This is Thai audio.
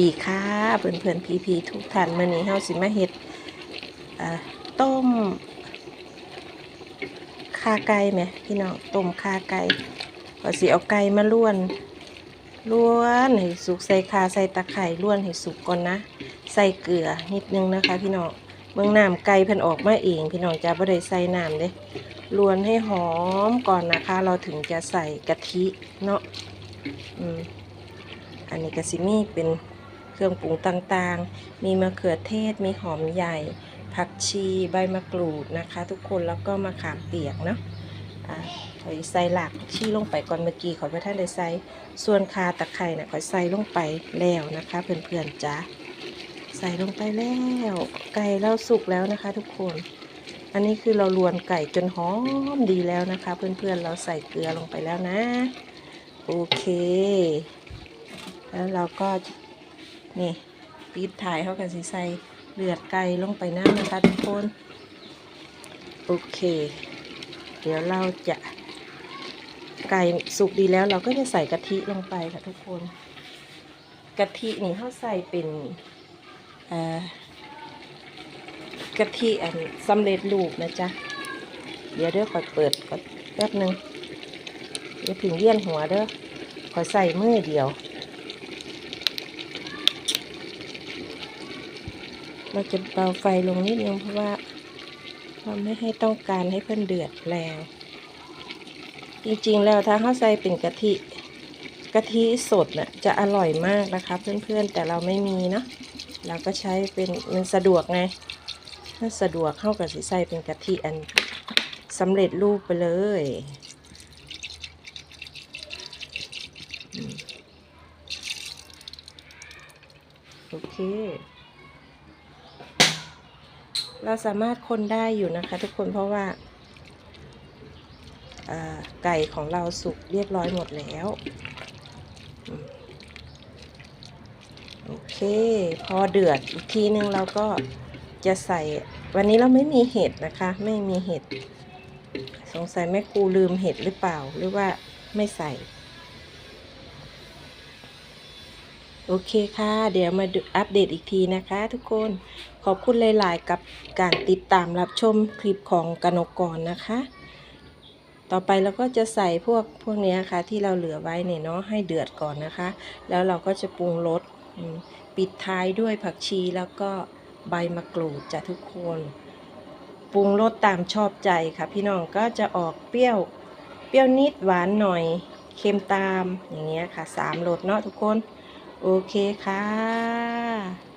ดีค่ะเพื่อนเพื่อนพีพีทุกท่านมื่อนี้เฮาสิมาเฮ็ดต้มขาไก่ไหมพี่น้องต้มขาไก่ก็สิเอาไก่มาล้วนล้วนให้สุกใส่คาใส่ตะไคร่ล้วนให้สุกก่อนนะ ใส่เกลือนิดนึงนะคะ พี่น้องเบื้องน้ำไก่เพิ่นออกมาเอง พี่น้องจะบ่ได้ใส่น้ำเด้ล้วนให้หอมก่อนนะคะ เราถึงจะใส่กะทิเนาะอืมอันนี้ก็สิมีเป็น เครื่องปรุงต่างๆ มีมะเขือเทศ มีหอมใหญ่ ผักชีใบมะกรูดนะคะ ทุกคนแล้วก็มะขามเปียกเนาะขอยใส่หลักชีลงไปก่อนเมื่อกี้ขอยพระท่านได้ใส่ส่วนคาตะไคร่นะขอยใส่ลงไปแล้วนะคะ เพื่อนๆจ้าใส่ลงไปแล้ว ไก่เราสุกแล้วนะคะ ทุกคน อันนี้คือเราลวนไก่จนหอมดีแล้วนะคะ เพื่อนๆเราใส่เกลือลงไปแล้วนะ โอเค แล้วเราก็ นี่ปิดถ่ายเขากันสิใส่เลือดไก่ลงไปน้ำนะคะทุกคนโอเค เดี๋ยวเราจะไก่สุกดีแล้วเราก็จะใส่กะทิลงไปค่ะทุกคน กะทินี่เขาใส่เป็นกะทิอันสำเร็จรูปนะจ๊ะ เดี๋ยวเด้อขอยเปิดก่อนแป๊บนึงเดี๋ยวถึงเลี่ยนหัวเด้อขอยใส่มือเดียว เราจะเบาไฟลงนิดนึงเพราะว่าเราไม่ให้ต้องการให้เพิ่นเดือดแรง จริงๆแล้วถ้าเขาวใส่เป็นกะทิกะทิสดน่ะจะอร่อยมากนะคะ เพื่อนๆแต่เราไม่มีเนาะเราก็ใช้เป็นมันสะดวกไงถ้าสะดวกเข้ากับสิใส่เป็นกะทิอันสำเร็จรูปไปเลยโอเค เราสามารถคนได้อยู่นะคะ ทุกคนเพราะว่าาไก่ของเราสุกเรียบร้อยหมดแล้ว โอเค พอเดือดอีกทีนึงเราก็จะใส่วันนี้เราไม่มีเห็ดนะคะ ไม่มีเห็ด สงสัยแม่ครูลืมเห็ดหรือเปล่าหรือว่าไม่ใส่ โอเคค่ะ เดี๋ยวมาอัปเดตอีกทีนะคะ ทุกคนขอบคุณหลาย ๆ กับการติดตามรับชมคลิปของกนกกรนะคะ ต่อไปเราก็จะใส่พวกพวกนี้ค่ะ ที่เราเหลือไว้เนี่ยเนาะให้เดือดก่อนนะคะ แล้วเราก็จะปรุงรสปิดท้ายด้วยผักชีแล้วก็ใบมะกรูดจ้ะทุกคนปรุงรสตามชอบใจค่ะ พี่น้องก็จะออกเปรี้ยวเปรี้ยวนิดหวานหน่อยเค็มตามอย่างเงี้ยค่ะสามรสเนาะทุกคน โอเคค่ะ